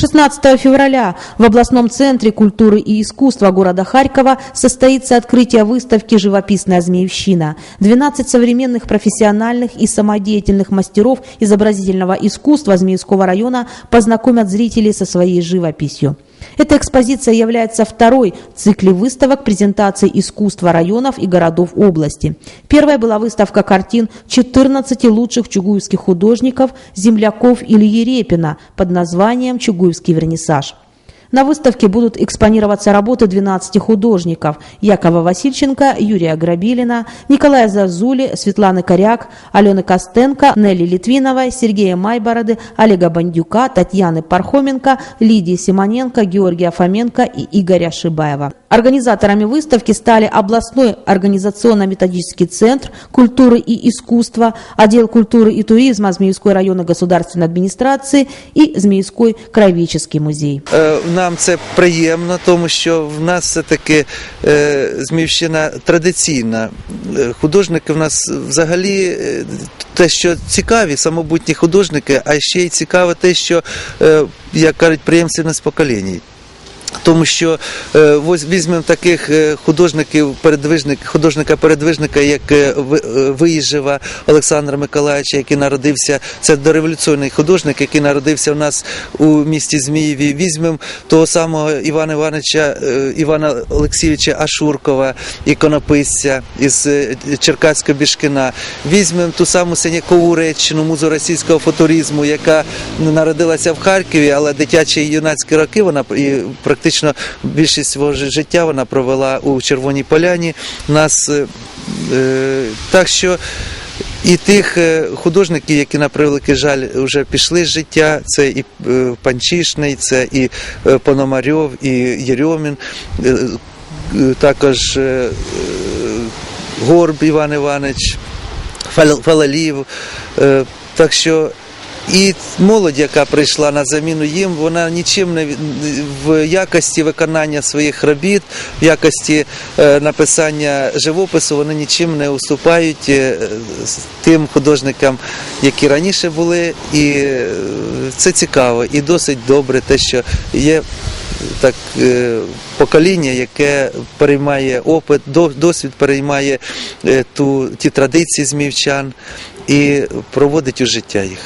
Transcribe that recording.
16 февраля в областном центре культуры и искусства города Харькова состоится открытие выставки «Живописная змеевщина». 12 современных профессиональных и самодеятельных мастеров изобразительного искусства Змеевского района познакомят зрителей со своей живописью. Эта экспозиция является второй в цикле выставок презентации искусства районов и городов области. Первая была выставка картин 14 лучших чугуевских художников, земляков Ильи Репина под названием «Чугуевский вернисаж». На выставке будут экспонироваться работы 12 художников Якова Васильченко, Юрия Грабилина, Николая Зазули, Светланы Коряк, Алены Костенко, Нелли Литвиновой, Сергея Майбороды, Олега Бандюка, Татьяны Пархоменко, Лидии Симоненко, Георгия Фоменко и Игоря Шибаева. Организаторами выставки стали областной организационно-методический центр культуры и искусства, отдел культуры и туризма Змеевской районной государственной администрации и Змеевской краеведческий музей. Е, Нам це приємно, тому що в нас все-таки е, Зміївщина традиційна. Е, Художники в нас взагалі е, те, що цікаві, самобутні художники, а ще й цікаве те, що, е, як кажуть, преємственність поколінь. Тому що е, візьмемо таких е, художників, передвижник, художника-передвижника, як е, Ви- Виїжева Олександра Миколаївича, який народився, це дореволюційний художник, який народився у нас у місті Змієві. Візьмемо того самого Івана Івановича, Івана Олексійовича Ашуркова, іконописця із Черкаського Бішкина. Візьмемо ту саму Синякову Реччину, музу російського футуризму, яка народилася в Харкові, але дитячі і юнацькі роки вона і практично більшість свого життя вона провела у Червоній Поляні. Нас е, е, так що. І тих е, художників, які на превеликий жаль вже пішли з життя, це і Панчишний, це і Пономарьов, і Єрьомін, також Горб Іван Іванович, Фал- Фалалів. Так що і молодь, яка прийшла на заміну їм, вона нічим не в якості виконання своїх робіт, в якості е, написання живопису, вони нічим не уступають е, тим художникам, які раніше були. І е, це цікаво і досить добре, те, що є так покоління, яке переймає опит, досвід переймає ту ті традиції змівчан і проводить у життя їх.